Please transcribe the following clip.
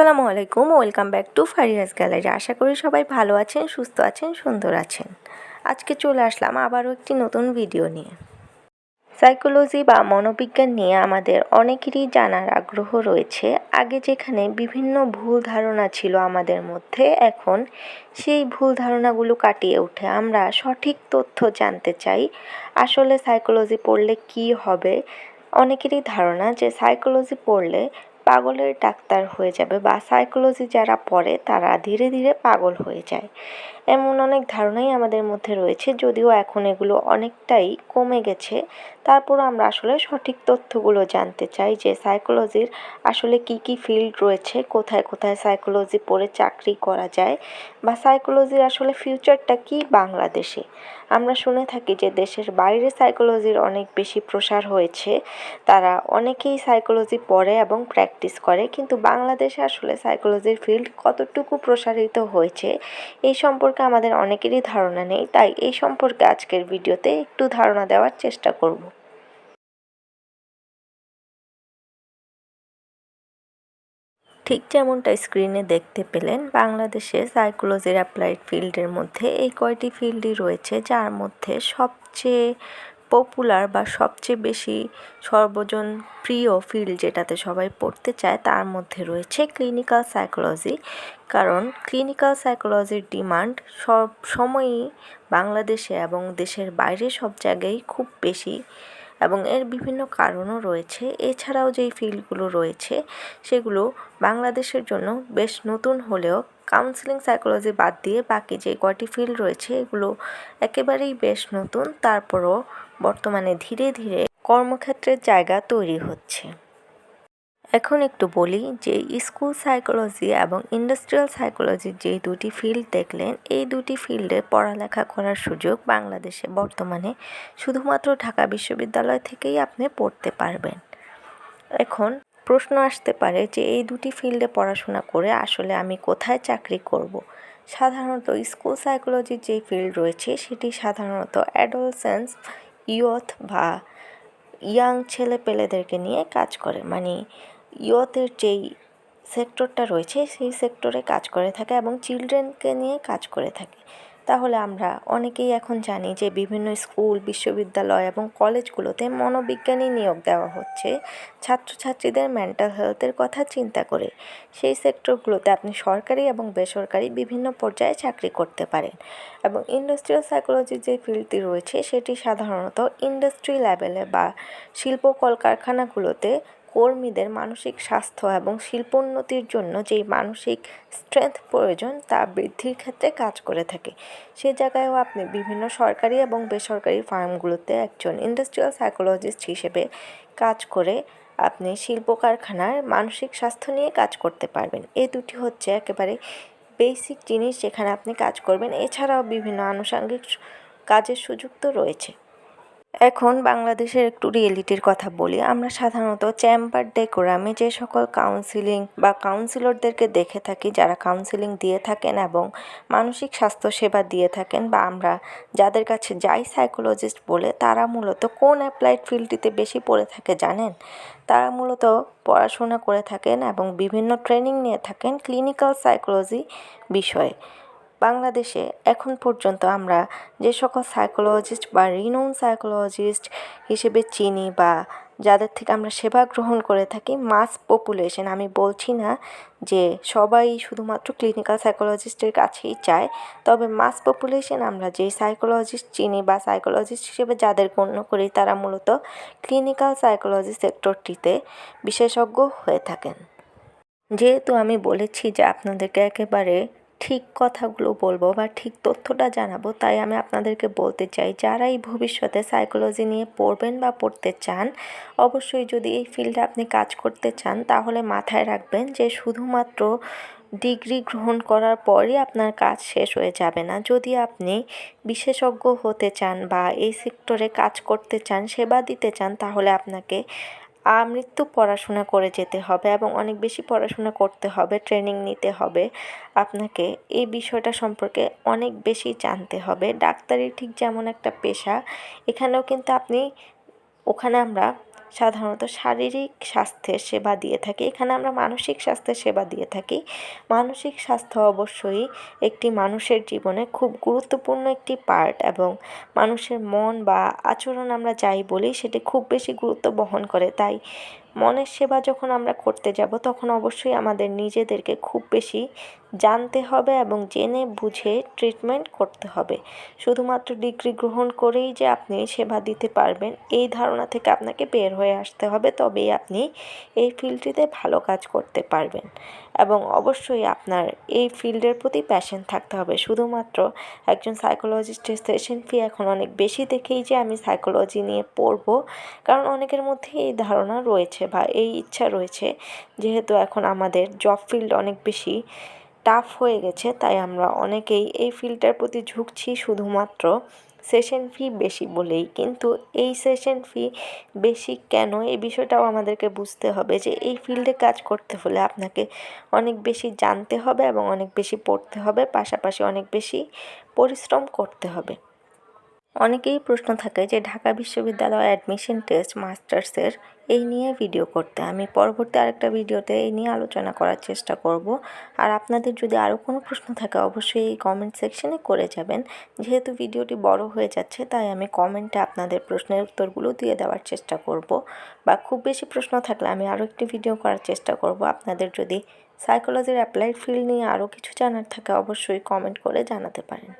আসসালামু আলাইকুম, welcome back to Fariya's gallery. আশা করি সবাই ভালো আছেন, সুস্থ আছেন, সুন্দর আছেন। আজকে চলে আসলাম আবারও একটি নতুন ভিডিও নিয়ে। সাইকোলজি বা মনোবিজ্ঞান নিয়ে আমাদের অনেকেরই জানার আগ্রহ রয়েছে। আগে যেখানে বিভিন্ন ভুল ধারণা ছিল আমাদের মধ্যে, এখন সেই ভুল ধারণাগুলো কাটিয়ে উঠে আমরা সঠিক তথ্য জানতে চাই। আসলে সাইকোলজি পড়লে কি হবে? অনেকেরই ধারণা যে সাইকোলজি পড়লে পাগলের ডাক্তার হয়ে যাবে বা সাইকোলজি যারা পড়ে, তারা ধীরে ধীরে পাগল হয়ে যায়। এমন অনেক ধারণাই আমাদের মধ্যে রয়েছে, যদিও এখন এগুলো অনেকটাই কমে গেছে। তারপর আমরা আসলে সঠিক তথ্যগুলো জানতে চাই যে সাইকোলজির আসলে কি কি ফিল্ড রয়েছে, কোথায় কোথায় সাইকোলজি পড়ে চাকরি করা যায় বা সাইকোলজির আসলে ফিউচারটা কি বাংলাদেশে? আমরা শুনে থাকি যে দেশের বাইরে সাইকোলজির অনেক বেশি প্রসার হয়েছে। তারা অনেকেই সাইকোলজি পড়ে এবং প্র্যাকটিস করে, কিন্তু বাংলাদেশে আসলে সাইকোলজির ফিল্ড কতটুকু প্রসারিত হয়েছে, এই সম্পর্কে আমাদের অনেকেরই ধারণা নেই, তাই এই সম্পর্কে আজকের ভিডিওতে একটু ধারণা দেওয়ার চেষ্টা করব। ঠিক যেমনটা স্ক্রিনে দেখতে পেলেন, বাংলাদেশে সাইকোলজির অ্যাপ্লাইড ফিল্ডের মধ্যে এই কয়টি ফিল্ডই রয়েছে, যার মধ্যে সবচেয়ে পপুলার বা সবচেয়ে বেশি সর্বজন প্রিয় ফিল্ড যেটাতে সবাই পড়তে চায়, তার মধ্যে রয়েছে ক্লিনিক্যাল সাইকোলজি কারণ ক্লিনিক্যাল সাইকোলজির ডিমান্ড সব সময়ই বাংলাদেশে এবং দেশের বাইরে সব জায়গায় খুব বেশি এবং এর বিভিন্ন কারণও রয়েছে। এছাড়াও যেই ফিল্ডগুলো রয়েছে, সেগুলো বাংলাদেশের জন্য বেশ নতুন হলেও কাউন্সিলিং সাইকোলজি বাদ দিয়ে বাকি যে কয়টি ফিল্ড রয়েছে, এগুলো একেবারেই বেশ নতুন। তারপরও বর্তমানে ধীরে ধীরে কর্মক্ষেত্রের জায়গা তৈরি হচ্ছে এখন একটু বলি যে স্কুল সাইকোলজি এবং ইন্ডাস্ট্রিয়াল সাইকোলজির যে দুটি ফিল্ড দেখলেন, এই দুটি ফিল্ডে পড়ালেখা করার সুযোগ বাংলাদেশে বর্তমানে শুধুমাত্র ঢাকা বিশ্ববিদ্যালয় থেকেই আপনি পড়তে পারবেন এখন প্রশ্ন আসতে পারে যে এই দুটি ফিল্ডে পড়াশোনা করে আসলে আমি কোথায় চাকরি করব। সাধারণত স্কুল সাইকোলজির যে ফিল্ড রয়েছে, সেটি সাধারণত অ্যাডোলসেন্স ইয়থ বা ইয়াং ছেলে পেলেদেরকে নিয়ে কাজ করে। মানে ইয়থের যেই সেক্টরটা রয়েছে, সেই সেক্টরে কাজ করে থাকে এবং চিলড্রেনকে নিয়ে কাজ করে থাকে। তাহলে আমরা অনেকেই এখন জানি যে বিভিন্ন স্কুল, বিশ্ববিদ্যালয় এবং কলেজগুলোতে মনোবিজ্ঞানী নিয়োগ দেওয়া হচ্ছে। ছাত্রছাত্রীদের মেন্টাল হেলথের কথা চিন্তা করে। সেই সেক্টরগুলোতে আপনি সরকারি এবং বেসরকারি বিভিন্ন পর্যায়ে চাকরি করতে পারেন এবং ইন্ডাস্ট্রিয়াল সাইকোলজির যে ফিল্ডটি রয়েছে, সেটি সাধারণত ইন্ডাস্ট্রি লেভেলে বা শিল্প কলকারখানাগুলোতে কর্মীদের মানসিক স্বাস্থ্য এবং শিল্পোন্নতির জন্য যেই মানসিক স্ট্রেংথ প্রয়োজন তা বৃদ্ধির ক্ষেত্রে কাজ করে থাকে। সে জায়গায়ও আপনি বিভিন্ন সরকারি এবং বেসরকারি ফার্মগুলোতে একজন ইন্ডাস্ট্রিয়াল সাইকোলজিস্ট হিসেবে কাজ করে আপনি শিল্প কারখানার মানসিক স্বাস্থ্য নিয়ে কাজ করতে পারবেন। এই দুটি হচ্ছে একেবারে বেসিক জিনিস যেখানে আপনি কাজ করবেন। এছাড়াও বিভিন্ন আনুষাঙ্গিক কাজের সুযোগ তো রয়েছে। এখন বাংলাদেশের একটু রিয়েলিটির কথা বলি, আমরা সাধারণত চেম্বার ডেকোরামে যে সকল কাউন্সিলিং বা কাউন্সিলরদেরকে দেখে থাকি, যারা কাউন্সিলিং দিয়ে থাকেন এবং মানসিক স্বাস্থ্য সেবা দিয়ে থাকেন বা আমরা যাদের কাছে যাই সাইকোলজিস্ট বলে, তারা মূলত কোন অ্যাপ্লাইড ফিল্ডটিতে বেশি পড়ে থাকে জানেন? তারা মূলত পড়াশোনা করে থাকেন এবং বিভিন্ন ট্রেনিং নিয়ে থাকেন ক্লিনিক্যাল সাইকোলজি বিষয়ে। বাংলাদেশে এখন পর্যন্ত আমরা যে সকল সাইকোলজিস্ট বা রিনোন সাইকোলজিস্ট হিসেবে চিনি বা যাদের থেকে আমরা সেবা গ্রহণ করে থাকি মাস পপুলেশন আমি বলছি না যে সবাই শুধুমাত্র ক্লিনিক্যাল সাইকোলজিস্টের কাছেই চায়, তবে মাস পপুলেশন আমরা যেই সাইকোলজিস্ট চিনি বা সাইকোলজিস্ট হিসেবে যাদের গণ্য করি, তারা মূলত ক্লিনিক্যাল সাইকোলজি সেক্টরটিতে বিশেষজ্ঞ হয়ে থাকেন। যেহেতু আমি বলেছি যে আপনাদেরকে একেবারে ঠিক কথাগুলো বলব বা ঠিক তথ্যটা জানাব, তাই আমি আপনাদেরকে বলতে চাই যারাই ভবিষ্যতে সাইকোলজি নিয়ে পড়বেন বা পড়তে চান, অবশ্যই যদি এই ফিল্ডে আপনি কাজ করতে চান, তাহলে মাথায় রাখবেন যে শুধুমাত্র ডিগ্রি গ্রহণ করার পরই আপনার কাজ শেষ হয়ে যাবে না। যদি আপনি বিশেষজ্ঞ হতে চান বা এই সেক্টরে কাজ করতে চান, সেবা দিতে চান, তাহলে আপনাকে আমৃত্যু পড়াশোনা করে যেতে হবে এবং অনেক বেশি পড়াশোনা করতে হবে ট্রেনিং নিতে হবে। আপনাকে এই বিষয়টা সম্পর্কে অনেক বেশি জানতে হবে। ডাক্তারি ঠিক যেমন একটা পেশা, এখানেও কিন্তু আপনি, ওখানে আমরা সাধারণত শারীরিক স্বাস্থ্যের সেবা দিয়ে থাকি। এখানে আমরা মানসিক স্বাস্থ্যের সেবা দিয়ে থাকি। মানসিক স্বাস্থ্য অবশ্যই একটি মানুষের জীবনে খুব গুরুত্বপূর্ণ একটি পার্ট এবং মানুষের মন বা আচরণ আমরা যাই বলি, সেটি খুব বেশি গুরুত্ব বহন করে। তাই মনের সেবা যখন আমরা করতে যাব, তখন অবশ্যই আমাদের নিজেদেরকে খুব বেশি জানতে হবে এবং জেনে বুঝে ট্রিটমেন্ট করতে হবে। শুধুমাত্র ডিগ্রি গ্রহণ করেই যে আপনি সেবা দিতে পারবেন, এই ধারণা থেকে আপনাকে বের হয়ে আসতে হবে, তবেই আপনি এই ফিল্ডটিতে ভালো কাজ করতে পারবেন। এবং অবশ্যই আপনার এই ফিল্ডের প্রতি প্যাশন থাকতে হবে। শুধুমাত্র একজন সাইকোলজিস্টের সেশন ফি এখন অনেক বেশি দেখেই যে আমি সাইকোলজি নিয়ে পড়ব, কারণ অনেকের মধ্যে এই ধারণা রয়েছে বা এই ইচ্ছা রয়েছে, যেহেতু এখন আমাদের জব ফিল্ড অনেক বেশি টাফ হয়ে গেছে, তাই আমরা অনেকেই এই ফিল্ডটার প্রতি ঝুঁকছি শুধুমাত্র সেশন ফি বেশি বলেই। কিন্তু এই সেশন ফি বেশি কেন? এই বিষয়টাও আমাদেরকে বুঝতে হবে যে এই ফিল্ডে কাজ করতে হলে আপনাকে অনেক বেশি জানতে হবে এবং অনেক বেশি পড়তে হবে, পাশাপাশি অনেক বেশি পরিশ্রম করতে হবে। অনেকেই প্রশ্ন থাকে যে ঢাকা বিশ্ববিদ্যালয় অ্যাডমিশন টেস্ট মাস্টার্সের এই নিয়ে ভিডিও করতে। আমি পরবর্তী আরেকটা ভিডিওতে এই নিয়ে আলোচনা করার চেষ্টা করব। আর আপনাদের যদি আরও কোনো প্রশ্ন থাকে, অবশ্যই এই কমেন্ট সেকশনে করে যাবেন। যেহেতু ভিডিওটি বড় হয়ে যাচ্ছে, তাই আমি কমেন্টে আপনাদের প্রশ্নের উত্তরগুলো দিয়ে দেওয়ার চেষ্টা করব। বা খুব বেশি প্রশ্ন থাকলে আমি আরও একটি ভিডিও করার চেষ্টা করব। আপনাদের যদি সাইকোলজির অ্যাপ্লাইড ফিল্ড নিয়ে আরও কিছু জানার থাকে, অবশ্যই কমেন্ট করে জানাতে পারেন।